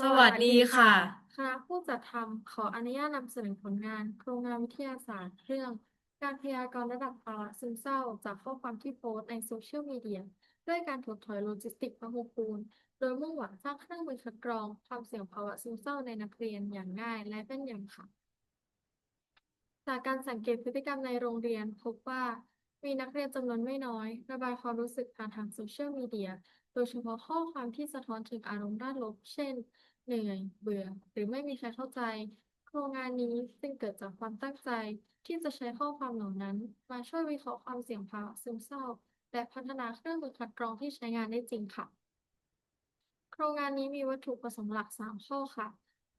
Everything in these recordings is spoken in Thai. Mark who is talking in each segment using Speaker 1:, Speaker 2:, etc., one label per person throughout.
Speaker 1: สวัสดีค่ะ
Speaker 2: คณะผู้จัดทำขออนุญาตนำเสนอผลงาน โครงงานวิทยาศาสตร์เรื่อง การพยากรณ์ระดับภาวะซึมเศร้า จากข้อความที่โพสต์ในโซเชียลมีเดียด้วยการถดถอยโลจิสติกส์พหุคูณโดยมุ่งหวังสร้างเครื่องมือคัดกรอง ความเสี่ยงภาวะซึมเศร้าในนักเรียนอย่างง่ายและแม่นยำค่ะ จากการสังเกตพฤติกรรมในโรงเรียนพบว่า มีนักเรียนจำนวนไม่น้อย ระบายความรู้สึกผ่านทางโซเชียลมีเดีย โดยเฉพาะข้อความที่สะท้อนถึงอารมณ์ด้านลบ เช่น เหนื่อย เบื่อ หรือไม่มีใครเข้าใจ โครงงานนี้จึงเกิดจากความตั้งใจ ที่จะใช้ข้อความเหล่านั้น มาช่วยวิเคราะห์ความเสี่ยงภาวะซึมเศร้า และพัฒนาเครื่องมือคัดกรองที่ใช้งานได้จริงค่ะ โครงงานนี้มีวัตถุประสงค์หลัก 3 ข้อค่ะ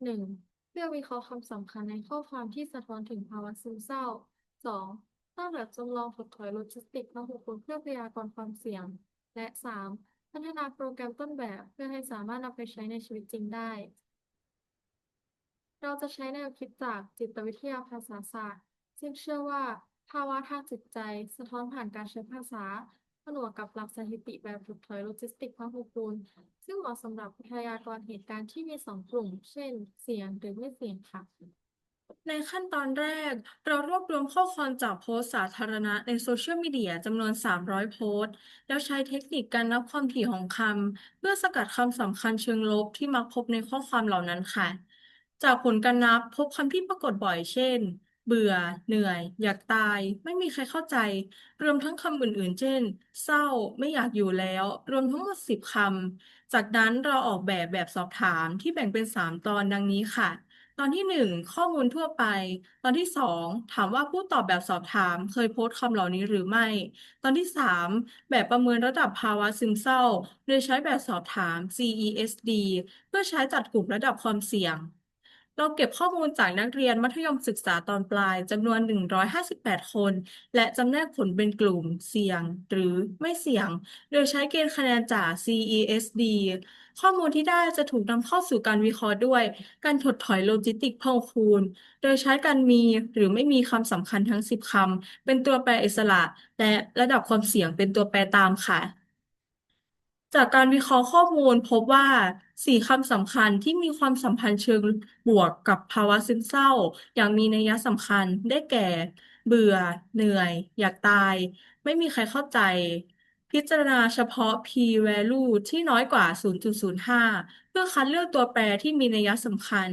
Speaker 2: 1. เพื่อวิเคราะห์ความสำคัญในข้อความที่สะท้อนถึงภาวะซึมเศร้า 2. สร้าแบบจำลองถดถอยโลจิสติกส์พหุคูณเพื่อพยากรณ์ความเสี่ยง และ 3. พัฒนาโปรแกรมต้นแบบเพื่อให้สามารถนำไปใช้ในชีวิตจริงได้ เราจะใช้แนวคิดจากจิตวิทยาภาษาศาสตร์ ซึ่งเชื่อว่าภาวะทางจิตใจสะท้อนผ่านการใช้ภาษาผนวกกับหลักสถิติแบบถดถอยโลจิสติกส์พหุคูณซึ่งเหมาะสำหรับพยากรณ์เหตุการณ์ที่มีสองกลุ่ม เช่น เสี่ยงหรือไม่เสี่ยงค่ะ
Speaker 1: ในขั้นตอนแรก เรารวบรวมข้อความจากโพสต์สาธารณะในโซเชียลมีเดียจำนวน 300 โพสต์ แล้วใช้เทคนิคการนับความถี่ของคำ เพื่อสกัดคำสำคัญเชิงลบที่มักพบในข้อความเหล่านั้นค่ะ จากผลการนับพบคำที่ปรากฏบ่อยเช่น เบื่อ เหนื่อย อยากตาย ไม่มีใครเข้าใจ รวมทั้งคำอื่นๆ เช่น เศร้า ไม่อยากอยู่แล้ว รวมทั้งหมด 10คำ จากนั้นเราออกแบบแบบสอบถามที่แบ่งเป็น 3 ตอนดังนี้ค่ะ ตอนที่หนึ่งข้อมูลทั่วไป ตอนที่สองถามว่าผู้ตอบแบบสอบถามเคยโพสต์คำเหล่านี้หรือไม่ ตอนที่สามแบบประเมินระดับภาวะซึมเศร้า โดยใช้แบบสอบถาม CESD เพื่อใช้จัดกลุ่มระดับความเสี่ยง เราเก็บข้อมูลจากนักเรียนมัธยมศึกษาตอนปลายจำนวน 158 คน และจำแนกผลเป็นกลุ่มเสี่ยงหรือไม่เสี่ยง โดยใช้เกณฑ์คะแนนจาก CESD ข้อมูลที่ได้จะถูกนำเข้าสู่การวิเคราะห์ด้วย การถดถอยโลจิสติกพหุคูณ โดยใช้การมีหรือไม่มีคำสำคัญทั้ง 10คำเป็นตัวแปรอิสระ และระดับความเสี่ยงเป็นตัวแปรตามค่ะ จากการวิเคราะห์ข้อมูลพบว่า4คำสำคัญที่มีความสัมพันธ์เชิงบวกกับภาวะซึมเศร้า อย่างมีนัยสำคัญได้แก่ เบื่อ เหนื่อย อยากตาย ไม่มีใครเข้าใจ พิจารณาเฉพาะ p-value ที่น้อยกว่า 0.05 เพื่อคัดเลือกตัวแปรที่มีนัยสำคัญ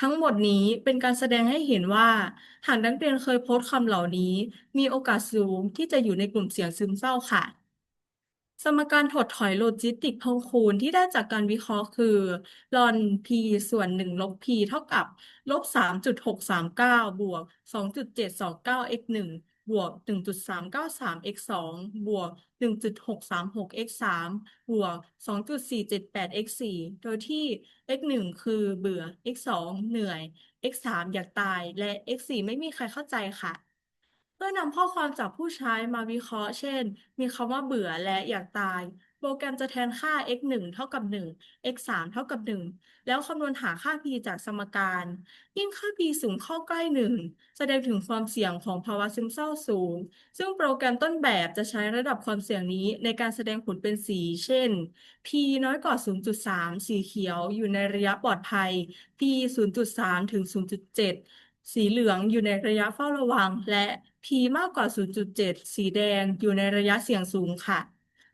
Speaker 1: ทั้งหมดนี้เป็นการแสดงให้เห็นว่า หากนักเรียนเคยโพสต์คำเหล่านี้ มีโอกาสสูงที่จะอยู่ในกลุ่มเสี่ยงซึมเศร้าค่ะ สมการถดถอยโลจิสติกพหุคูณที่ได้จากการวิเคราะห์คือ ln p ส่วน 1 ลบ p เท่ากับลบ3.639 บวก 2.729 x 1บวก 1.393 x 2บวก 1.636 x 3บวก 2.478 x 4โดยที่ x 1คือเบื่อ x 2เหนื่อย x 3อยากตาย และ x 4ไม่มีใครเข้าใจค่ะ เพื่อนำข้อความจากผู้ใช้มาวิเคราะห์ เช่น มีคำว่าเบื่อและอยากตาย โปรแกรมจะแทนค่า x 1เท่ากับ 1 x 3เท่ากับ 1 แล้วคำนวณหาค่า p จากสมการ ยิ่งค่า p สูงเข้าใกล้ 1 แสดงถึงความเสี่ยงของภาวะซึมเศร้าสูง ซึ่งโปรแกรมต้นแบบจะใช้ระดับความเสี่ยงนี้ในการแสดงผลเป็นสี เช่น p น้อยกว่า 0.3 สีเขียวอยู่ในระยะปลอดภัย p 0.3 ถึง 0.7 สีเหลืองอยู่ในระยะเฝ้าระวัง และ p มากกว่า 0.7 สีแดงอยู่ในระยะเสี่ยงสูงค่ะ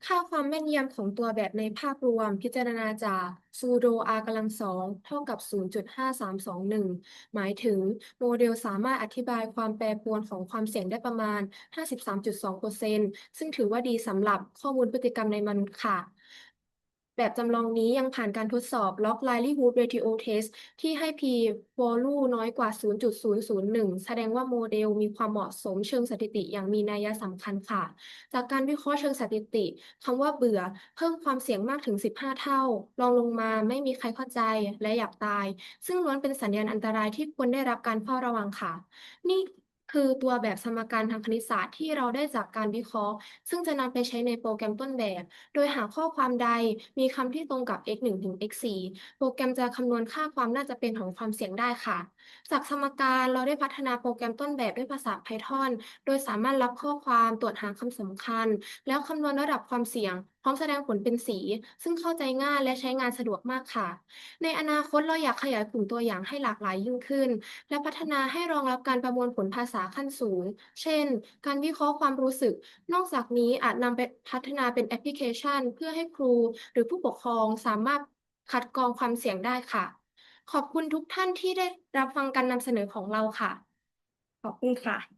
Speaker 2: ค่าความแม่นยำของตัวแบบในภาพรวม พิจารณาจาก pseudo r กำลังสองเท่ากับ 0.5321 หมายถึงโมเดลสามารถอธิบายความแปรปรวนของความเสี่ยงได้ประมาณ 53.2%ซึ่งถือว่าดีสำหรับข้อมูลพฤติกรรมในมนุษย์ค่ะ แบบจำลองนี้ยังผ่านการทดสอบ log livelihood ratio test ที่ให้ p-value น้อยกว่า 0.001 แสดงว่าโมเดลมีความเหมาะสมเชิงสถิติอย่างมีนัยสำคัญค่ะ จากการวิเคราะห์เชิงสถิติคำว่าเบื่อ เพิ่มความเสี่ยงมากถึง 15 เท่ารองลงมาไม่มีใครเข้าใจและอยากตาย ซึ่งล้วนเป็นสัญญาณอันตรายที่ควรได้รับการเฝ้าระวังค่ะ นี่ คือตัวแบบสมการทางคณิตศาสตร์ที่เราได้จากการวิเคราะห์ ซึ่งจะนำไปใช้ในโปรแกรมต้นแบบ โดยหาข้อความใดมีคำที่ตรงกับ x 1ถึง x 4โปรแกรมจะคำนวณค่าความน่าจะเป็นของความเสี่ยงได้ค่ะ จากสมการเราได้พัฒนาโปรแกรมต้นแบบด้วยภาษา Python โดยสามารถรับข้อความตรวจหาคำสำคัญ แล้วคำนวณระดับความเสี่ยง ร้อมแสดงผลเป็นสี ซึ่งเข้าใจง่ายและใช้งานสะดวกมากค่ะ ในอนาคตเราอยากขยายกลุ่มตัวอย่างให้หลากหลายยิ่งขึ้น และพัฒนาให้รองรับการประมวลผลภาษาขั้นสูง เช่น การวิเคราะห์ความรู้สึก นอกจากนี้อาจนำไปพัฒนาเป็นแอปพลิเคชัน เพื่อให้ครู หรือผู้ปกครองสามารถคัดกรองความเสี่ยงได้ค่ะ ขอบคุณทุกท่านที่ได้รับฟังการนำเสนอของเราค่ะ ขอบคุณค่ะ